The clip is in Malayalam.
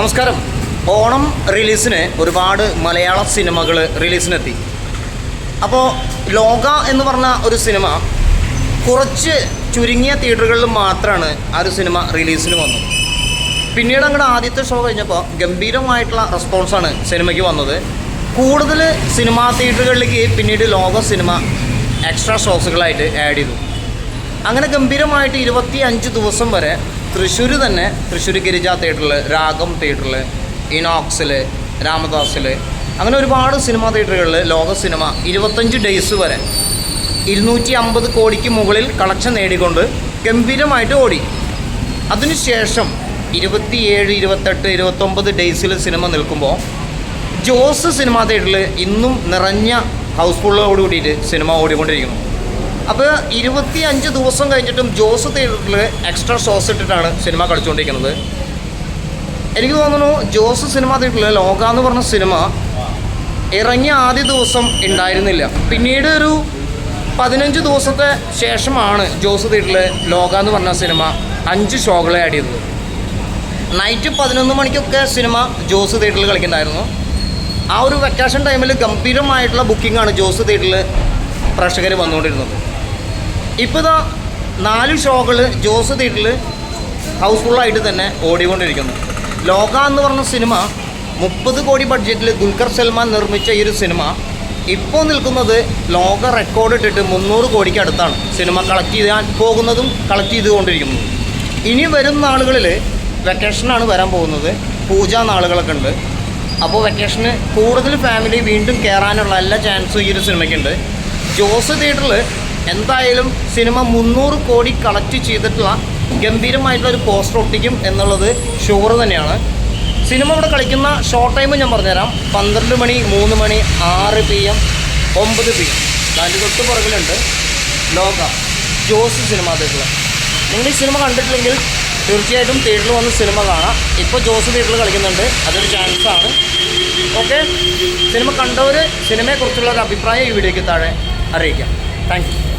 നമസ്കാരം. ഓണം റിലീസിന് ഒരുപാട് മലയാള സിനിമകൾ റിലീസിനെത്തി. അപ്പോൾ ലോക എന്ന് പറഞ്ഞ ഒരു സിനിമ കുറച്ച് ചുരുങ്ങിയ തിയേറ്ററുകളിൽ മാത്രമാണ് ആ ഒരു സിനിമ റിലീസിന് വന്നത്. പിന്നീട് അങ്ങോട്ട് ആദ്യത്തെ ഷോ കഴിഞ്ഞപ്പോൾ ഗംഭീരമായിട്ടുള്ള റെസ്പോൺസാണ് സിനിമയ്ക്ക് വന്നത്. കൂടുതൽ സിനിമാ തിയേറ്ററുകളിലേക്ക് പിന്നീട് ലോക സിനിമ എക്സ്ട്രാ ഷോസുകളായിട്ട് ആഡ് ചെയ്തു. അങ്ങനെ ഗംഭീരമായിട്ട് ഇരുപത്തി അഞ്ച് ദിവസം വരെ തൃശ്ശൂർ തന്നെ തൃശ്ശൂർ ഗിരിജ തിയേറ്ററിൽ രാഗം തിയേറ്ററിൽ ഇനോക്സിൽ രാമദാസിൽ അങ്ങനെ ഒരുപാട് സിനിമാ തിയേറ്ററുകളിൽ ലോക സിനിമ ഇരുപത്തഞ്ച് ഡേയ്സ് വരെ ഇരുന്നൂറ്റി അമ്പത് കോടിക്ക് മുകളിൽ കളക്ഷൻ നേടിക്കൊണ്ട് ഗംഭീരമായിട്ട് ഓടി. അതിനുശേഷം ഇരുപത്തിയേഴ് ഇരുപത്തെട്ട് ഇരുപത്തൊമ്പത് ഡേയ്സിൽ സിനിമ നിൽക്കുമ്പോൾ ജോസ് സിനിമാ തിയേറ്ററിൽ ഇന്നും നിറഞ്ഞ ഹൗസ്ഫുള്ളോട് കൂടിയിട്ട് സിനിമ ഓടിക്കൊണ്ടിരിക്കുന്നു. അപ്പോൾ ഇരുപത്തി അഞ്ച് ദിവസം കഴിഞ്ഞിട്ടും ജോസ് തിയേറ്ററിൽ എക്സ്ട്രാ ഷോസ് ഇട്ടിട്ടാണ് സിനിമ കളിച്ചുകൊണ്ടിരിക്കുന്നത് എനിക്ക് തോന്നുന്നു ജോസ് സിനിമ തിയേറ്ററിൽ ലോക എന്ന് പറഞ്ഞ സിനിമ ഇറങ്ങിയ ആദ്യ ദിവസം ഉണ്ടായിരുന്നില്ല. പിന്നീട് ഒരു പതിനഞ്ച് ദിവസത്തെ ശേഷമാണ് ജോസ് തിയേറ്ററിൽ ലോക എന്ന് പറഞ്ഞ സിനിമ അഞ്ച് ഷോകളെ ആഡ് ചെയ്തത്. നൈറ്റ് പതിനൊന്ന് മണിക്കൊക്കെ സിനിമ ജോസ് തിയേറ്ററിൽ കളിക്കുന്നുണ്ടായിരുന്നു. ആ ഒരു വെക്കേഷൻ ടൈമിൽ ഗംഭീരമായിട്ടുള്ള ബുക്കിംഗാണ് ജോസ് തിയേറ്ററിൽ പ്രേക്ഷകർ വന്നുകൊണ്ടിരുന്നത്. ഇപ്പോൾ ഇതാ നാല് ഷോകൾ ജോസ് തിയേറ്ററിൽ ഹൗസ്ഫുള്ളായിട്ട് തന്നെ ഓടിക്കൊണ്ടിരിക്കുന്നു. ലോക എന്ന് പറഞ്ഞ സിനിമ മുപ്പത് കോടി ബഡ്ജറ്റിൽ ദുൽഖർ സൽമാൻ നിർമ്മിച്ച ഈ ഒരു സിനിമ ഇപ്പോൾ നിൽക്കുന്നത് ലോക റെക്കോർഡ് ഇട്ടിട്ട് മുന്നൂറ് കോടിക്ക് അടുത്താണ്. സിനിമ കളക്ട് ചെയ്യാൻ പോകുന്നതും കളക്ട് ചെയ്തുകൊണ്ടിരിക്കുന്നതും ഇനി വരും നാളുകളിൽ വെക്കേഷനാണ് വരാൻ പോകുന്നത്. പൂജാ നാളുകളൊക്കെ ഉണ്ട്. അപ്പോൾ വെക്കേഷന് കൂടുതൽ ഫാമിലി വീണ്ടും കയറാനുള്ള എല്ലാ ചാൻസും ഈ ഒരു സിനിമയ്ക്കുണ്ട് ജോസ് തിയേറ്ററിൽ എന്തായാലും സിനിമ മുന്നൂറ് കോടി കളക്ട് ചെയ്തിട്ടുള്ള ഗംഭീരമായിട്ടുള്ള ഒരു പോസ്റ്റർ ഒട്ടിക്കും എന്നുള്ളത് ഷുവർ തന്നെയാണ്. സിനിമ ഇവിടെ കളിക്കുന്ന ഷോർട്ട് ടൈം ഞാൻ പറഞ്ഞുതരാം. പന്ത്രണ്ട് മണി മൂന്ന് മണി ആറ് പി എം ഒമ്പത് പി എം അതിന്റെ തൊട്ട് പുറകിലുണ്ട് ലോക. ജോസ് സിനിമ തിയേറ്ററിൽ നിങ്ങൾ ഈ സിനിമ കണ്ടിട്ടില്ലെങ്കിൽ തീർച്ചയായിട്ടും തിയേറ്ററിൽ വന്ന് സിനിമ കാണാം. ഇപ്പോൾ ജോസ് തിയേറ്ററിൽ കളിക്കുന്നുണ്ട്. അതൊരു ചാൻസാണ് ഓക്കെ സിനിമ കണ്ടവർ സിനിമയെക്കുറിച്ചുള്ള ഒരു അഭിപ്രായം ഈ വീഡിയോയ്ക്ക് താഴെ അറിയിക്കാം. താങ്ക്